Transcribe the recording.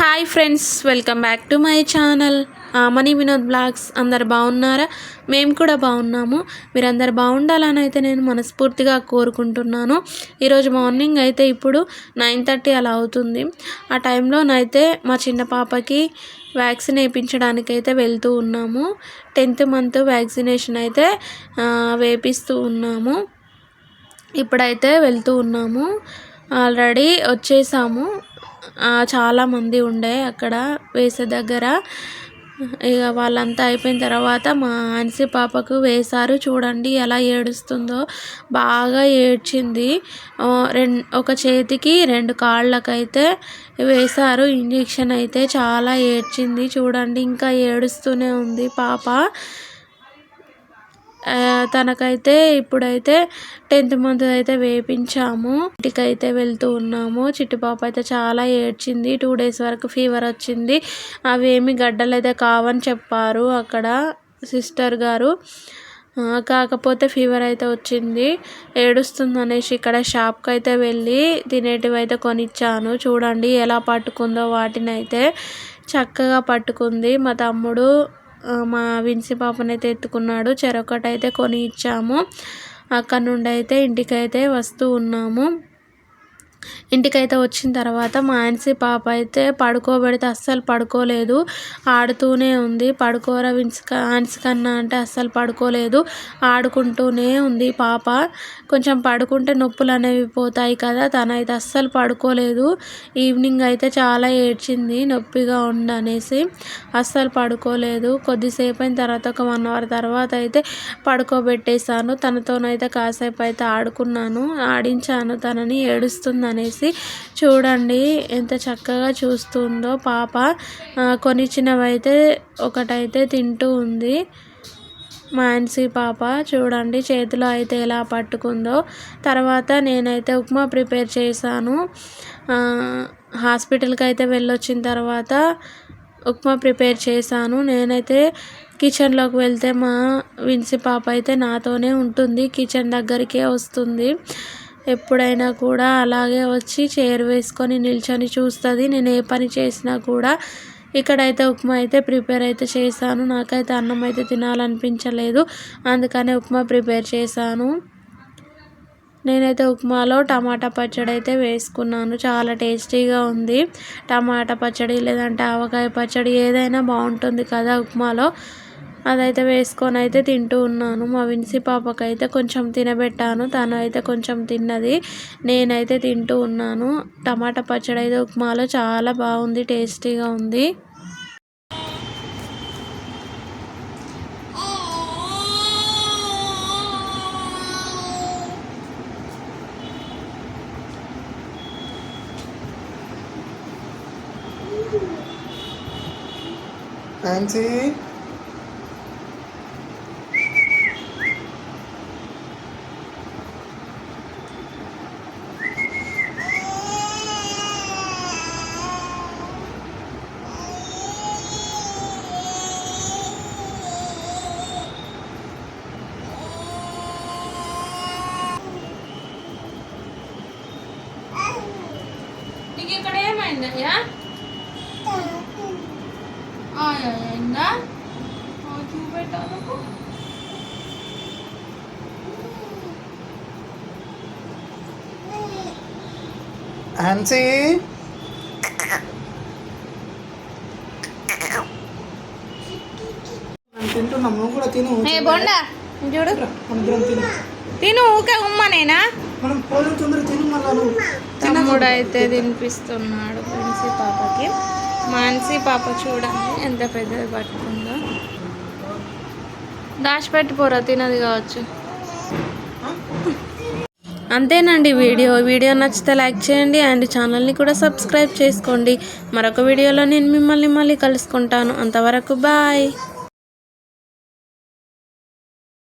Hi friends welcome back to my channel. Mani Vinod vlogs అందరు బాగున్నారా? మేము కూడా బాగున్నాము. మీరందరు బాగుండాలని అయితే నేను మనస్ఫూర్తిగా కోరుకుంటున్నాను. ఈరోజు మార్నింగ్ అయితే ఇప్పుడు నైన్ థర్టీ అలా అవుతుంది. ఆ టైంలోనైతే మా చిన్న పాపకి వ్యాక్సిన్ వేయించడానికి అయితే వెళ్తూ ఉన్నాము. టెన్త్ మంత్ వ్యాక్సినేషన్ అయితే వేపిస్తూ ఉన్నాము. ఇప్పుడైతే వెళ్తూ ఉన్నాము. ఆల్రెడీ వచ్చేసాము. చాలామంది ఉండే అక్కడ వేసే దగ్గర. ఇక వాళ్ళంతా అయిపోయిన తర్వాత మా ఆన్సీ పాపకు వేశారు. చూడండి ఎలా ఏడుస్తుందో. బాగా ఏడ్చింది. రెండు ఒక చేతికి రెండు కాళ్ళకైతే వేశారు. ఇంజెక్షన్ అయితే చాలా ఏడ్చింది. చూడండి ఇంకా ఏడుస్తూనే ఉంది పాప. తనకైతే ఇప్పుడైతే టెన్త్ మంత్ అయితే వేపించాము. ఇంటికైతే వెళ్తూ ఉన్నాము. చిట్టుపాప అయితే చాలా ఏడ్చింది. టూ డేస్ వరకు ఫీవర్ వచ్చింది. అవేమి గడ్డలు అయితే కావని చెప్పారు అక్కడ సిస్టర్ గారు. కాకపోతే ఫీవర్ అయితే వచ్చింది. ఏడుస్తుంది అనేసి ఇక్కడ షాప్కి అయితే వెళ్ళి తినేటివి అయితే కొనిచ్చాను. చూడండి ఎలా పట్టుకుందో వాటిని అయితే చక్కగా పట్టుకుంది. మా తమ్ముడు మా విన్సి పాపనైతే ఎత్తుకున్నాడు. చెరొకటైతే కొని ఇచ్చాము. అక్కడ నుండి అయితే ఇంటికైతే వస్తూ ఉన్నాము. ఇంటికైతే వచ్చిన తర్వాత మాన్సీ పాప అయితే పడుకోబెడితే అస్సలు పడుకోలేదు. ఆడుతూనే ఉంది. పడుకోరా విన్స్క ఆన్సీ కన్నా అంటే అస్సలు పడుకోలేదు. ఆడుకుంటూనే ఉంది పాప. కొంచెం పడుకుంటే నొప్పులు అనేవి పోతాయి కదా తనైతే అస్సలు పడుకోలేదు. ఈవినింగ్ అయితే చాలా ఏడ్చింది నొప్పిగా ఉండనేసి అస్సలు పడుకోలేదు. కొద్దిసేపు అయిన తర్వాత ఒక వన్ అవర్ తర్వాత అయితే పడుకోబెట్టేశాను. తనతోనైతే కాసేపు అయితే ఆడుకున్నాను. ఆడించాను తనని ఏడుస్తున్నాను. అనేసి చూడండి ఎంత చక్కగా చూస్తుందో పాప. కొనిచ్చినవైతే ఒకటైతే తింటూ ఉంది. మాన్సీ పాప చూడండి చేతిలో అయితే ఎలా పట్టుకుందో. తర్వాత నేనైతే ఉప్మా ప్రిపేర్ చేశాను. హాస్పిటల్కి అయితే వెళ్ళొచ్చిన తర్వాత ఉప్మా ప్రిపేర్ చేశాను. నేనైతే కిచెన్లోకి వెళ్తే మా విన్సి పాప అయితే నాతోనే ఉంటుంది. కిచెన్ దగ్గరికే వస్తుంది. ఎప్పుడైనా కూడా అలాగే వచ్చి చైర్ వేసుకొని నిల్చొని చూస్తుంది. నేను ఏ పని చేసినా కూడా ఇక్కడైతే ఉప్మా అయితే ప్రిపేర్ అయితే చేశాను. నాకైతే అన్నం అయితే తినాలనిపించలేదు. అందుకనే ఉప్మా ప్రిపేర్ చేశాను. నేనైతే ఉప్మాలో టమాటా పచ్చడి అయితే వేసుకున్నాను. చాలా టేస్టీగా ఉంది. టమాటా పచ్చడి లేదంటే ఆవకాయ పచ్చడి ఏదైనా బాగుంటుంది కదా ఉప్మాలో. అదైతే వేసుకొని అయితే తింటూ ఉన్నాను. మా విన్సి పాపకైతే కొంచెం తినబెట్టాను. తను అయితే కొంచెం తిన్నది. నేనైతే తింటూ ఉన్నాను. టమాటా పచ్చడి అయితే ఉప్మాలో చాలా బాగుంది టేస్టీగా ఉంది. ఫ్యాన్సీ అయిందయ్యా అయిందా చూపెట్టాను ఆన్సీ తింటున్నాం నువ్వు కూడా తిను. బొండా? చూడు. తిను తిను. ఊకే ఉమ్మనేనా మనం పోయిన తొందర తిను మళ్ళా నువ్వు. కూడా అయితే తినిపిస్తున్నాడు ఫ్రెండ్స్ పాపకి. మాన్సి పాప చూడండి ఎంత పెద్దది పట్టుకుందో. దాచిపెట్టిపోరా తినది కావచ్చు. అంతేనండి వీడియో. వీడియో నచ్చితే లైక్ చేయండి అండ్ ఛానల్ని కూడా సబ్స్క్రైబ్ చేసుకోండి. మరొక వీడియోలో నేను మిమ్మల్ని మళ్ళీ కలుసుకుంటాను. అంతవరకు బాయ్.